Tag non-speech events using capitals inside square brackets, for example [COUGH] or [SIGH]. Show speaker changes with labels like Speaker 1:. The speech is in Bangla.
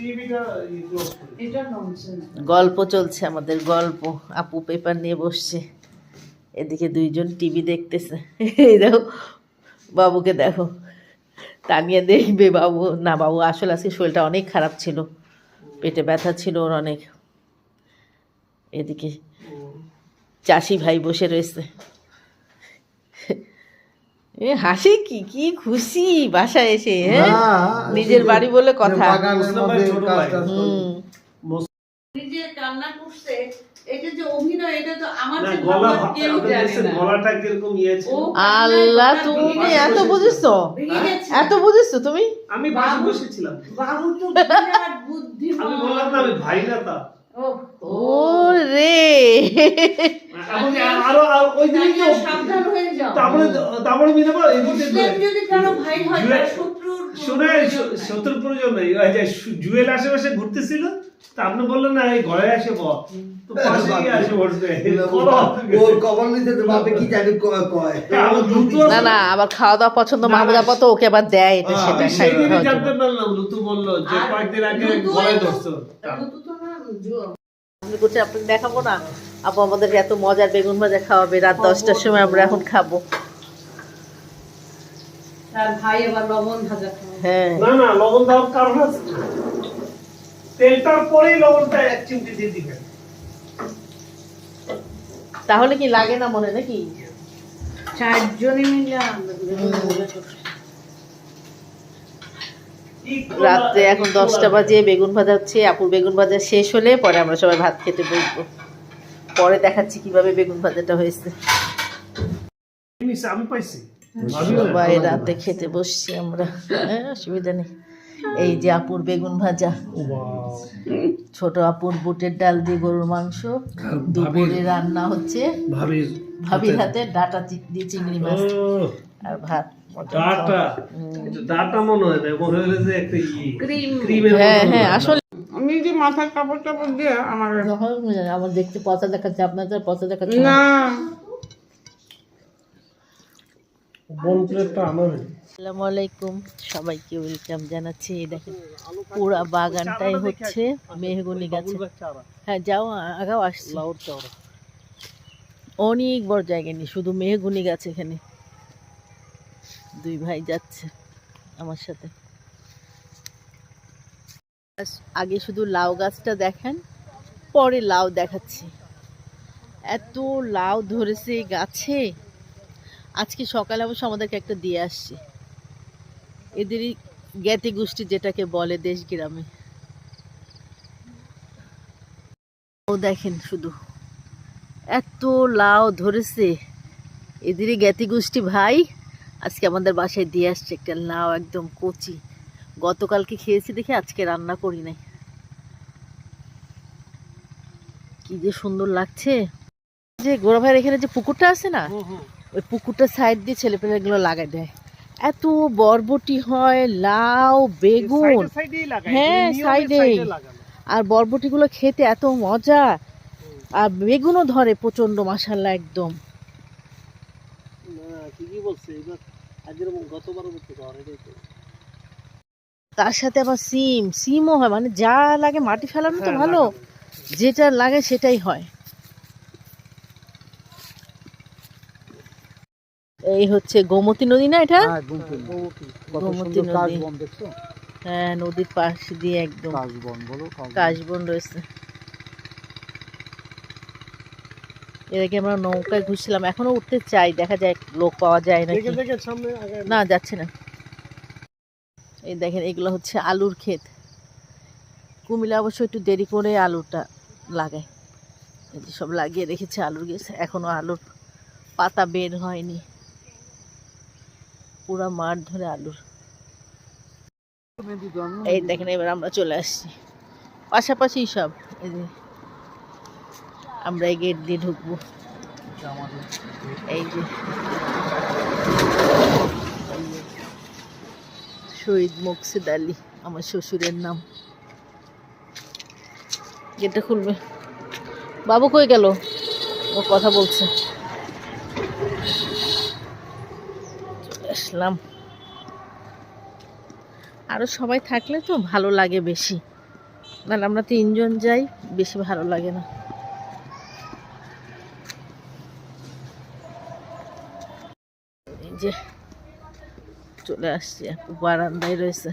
Speaker 1: টিভিটা
Speaker 2: এটা ননসেন্স
Speaker 3: গল্প চলছে আমাদের গল্প। আপু পেপার নিয়ে বসছে। এদিকে দুইজন টিভি দেখতেছে। এই দেখো বাবুকে দেখো। তানিয়া দেখবে বাবু। না বাবু আসলে আজকে শরীরটা অনেক খারাপ ছিল। পেটে ব্যথা ছিল ওর অনেক। এদিকে চাষি ভাই বসে রয়েছে। হাসি কি? কি খুশি বাসায় এসে হ্যাঁ? নিজের বাড়ি বলে কথা।
Speaker 2: নিজে কান্না করছে এটা যে অভিনয় এটা তো আমার
Speaker 1: না
Speaker 2: চেয়ে
Speaker 1: গলা
Speaker 2: ভালো কেউ জানে না।
Speaker 1: গলাটা কীরকম ইয়ে
Speaker 3: আল্লাহ তুমি এত বুঝেছ? এত বুঝেছ তুমি?
Speaker 1: আমি পাশে বসেছিলাম।
Speaker 2: বাবু তো [LAUGHS] বুদ্ধিমান।
Speaker 1: আমি বললাম না আমি ভাই না তা।
Speaker 2: ও
Speaker 3: ও রে
Speaker 1: এখন আরও আরো- ওই দিনই তো
Speaker 2: সাবধান হয়ে যাও।
Speaker 1: তারপরে তারপরে মিলে বল এই
Speaker 2: যদি কারও ভাই হয়
Speaker 1: জুয়ে- শুনে
Speaker 2: প্রয়োজন
Speaker 1: প্রয়োজন নেই। ওই যে জুয়েল আশেপাশে ঘুরতেছিল তা আপনি বললেন না এই ঘরে আসে বল তো
Speaker 4: তো
Speaker 3: না না আবার খাওয়া দাওয়া পছন্দ মাহমুদা পত ওকে আবার দেয় এটা সেটা
Speaker 1: জানতে পারলাম লুতু বলল যে কয়েকদিন আগে ঘরে
Speaker 2: ওই তো-
Speaker 1: ধরছো।
Speaker 2: লুতু তো না, জো-
Speaker 3: আমি করছি আপনাকে দেখাবো না? আপু আমাদের এত মজার বেগুন ভাজা খাওয়াবে রাত দশটার সময় আমরা এখন খাব।
Speaker 2: ভাই আবার লবণ ভাজা
Speaker 3: হ্যাঁ।
Speaker 1: না না লবণ দেওয়ার কারণ আছে। তেলটার পরেই লবণটা এক চিমটি দিয়ে দিবেন।
Speaker 3: তাহলে কি লাগে না মনে নাকি?
Speaker 2: চারজনে মিলে।
Speaker 3: রাত্রে এখন দশটা বাজে বেগুন ভাজা হচ্ছে আপুর বেগুন ভাজা শেষ হলে পরে আমরা সবাই ভাত খেতে বসবো। পরে দেখাচ্ছি কীভাবে বেগুন ভাজাটা হয়েছে।
Speaker 1: নিচে আমি পাইছি।
Speaker 3: সবাই রাতে খেতে বসছি আমরা। অসুবিধা নেই। এই যে আপুর বেগুন ভাজা। ছোট আপুর বুটের ডাল দিয়ে গরুর মাংস। দুপুরে রান্না হচ্ছে।
Speaker 1: ভাবির
Speaker 3: হাতে। ডাটা দিয়ে চিংড়ি মাছ আর ভাত।
Speaker 1: ডাটা। ডাটা মনে হয় না মনে হলো যে একটা ই
Speaker 3: হ্যাঁ হ্যাঁ আসলে
Speaker 2: যে মাথার কাপড় টাপড় দিয়ে আমার
Speaker 3: আমার দেখতে পচা দেখাচ্ছে আপনাদের পচা দেখাচ্ছে না।
Speaker 2: না।
Speaker 1: বন প্লেটটা আমার
Speaker 3: আসসালামু আলাইকুম সবাইকে ওয়েলকাম জানাচ্ছি। এই দেখেন পুরা বাগানটাই হচ্ছে মেহগুনি গাছে। হ্যাঁ যাও আগাও আসছি। অনেক বড় জায়গা নেই শুধু মেহগুনি গাছ এখানে। দুই ভাই যাচ্ছে আমার সাথে। আগে শুধু লাউ গাছটা দেখেন, পরে লাউ দেখাচ্ছি। এত লাউ ধরেছে গাছে। আজকে সকালে অবশ্য আমাদেরকে একটা দিয়ে আসছে। এদেরই জ্ঞাতি গোষ্ঠী যেটাকে বলে দেশ গ্রামে ও দেখেন শুধু। এত লাউ ধরেছে। এদেরই জ্ঞাতি গোষ্ঠী ভাই, আজকে আমাদের বাসায় দিয়ে আসছে একটা লাউ একদম কচি। গতকালকে খেয়েছি দেখে আজকে রান্না করি নাই। কি যে সুন্দর লাগছে। যে গোড়া ভাইয়ের এখানে যে পুকুরটা আছে না ওই পুকুরটা সাইড দিয়ে ছেলেপেলেগুলো লাগাই দেয়। এত বরবটি হয় লাউ বেগুন। হ্যাঁ, সাইডেই। আর বরবটিগুলো খেতে এত মজা। আর বেগুনও ধরে প্রচণ্ড মাসাল্লা একদম।
Speaker 1: ঠিকই বলছে। এবার আগের ধরে
Speaker 3: তার সাথে আবার সিম সিমও হয় মানে যা লাগে মাটি ফেলানো তো
Speaker 1: হ্যাঁ,
Speaker 3: ভালো যেটা লাগে সেটাই হয়। এই হচ্ছে গোমতী নদী না এটা?
Speaker 4: হ্যাঁ,
Speaker 3: গোমতী নদী। হ্যাঁ নদীর পাশ দিয়ে একদম। কাশবন রয়েছে। এর আগে আমরা নৌকায় ঘুরছিলাম এখনও উঠতে চাই দেখা যায় লোক পাওয়া যায়
Speaker 1: আগে
Speaker 3: না যাচ্ছে না। এই দেখেন, এগুলো হচ্ছে আলুর ক্ষেত। কুমিলা অবশ্য একটু দেরি করে আলুটা লাগায়। সব লাগিয়ে রেখেছে আলুর গাছ, এখনও আলুর পাতা বের হয়নি। পুরা মাঠ ধরে আলুর। এই দেখেন, এবার আমরা চলে আসছি। পাশাপাশি সব, এই যে আমরা এই গেট দিয়ে ঢুকবো। এই যে শহীদ মুকসিদ আলী, আমার শ্বশুরের নাম। গেটটা খুলবে। বাবু কই গেল? ও কথা বলছে। আসলাম। আরও সবাই থাকলে তো ভালো লাগে বেশি। নাহলে আমরা তিনজন যাই, বেশি ভালো লাগে না। যে চলে আসছি আপু বারান্দায় রয়েছে।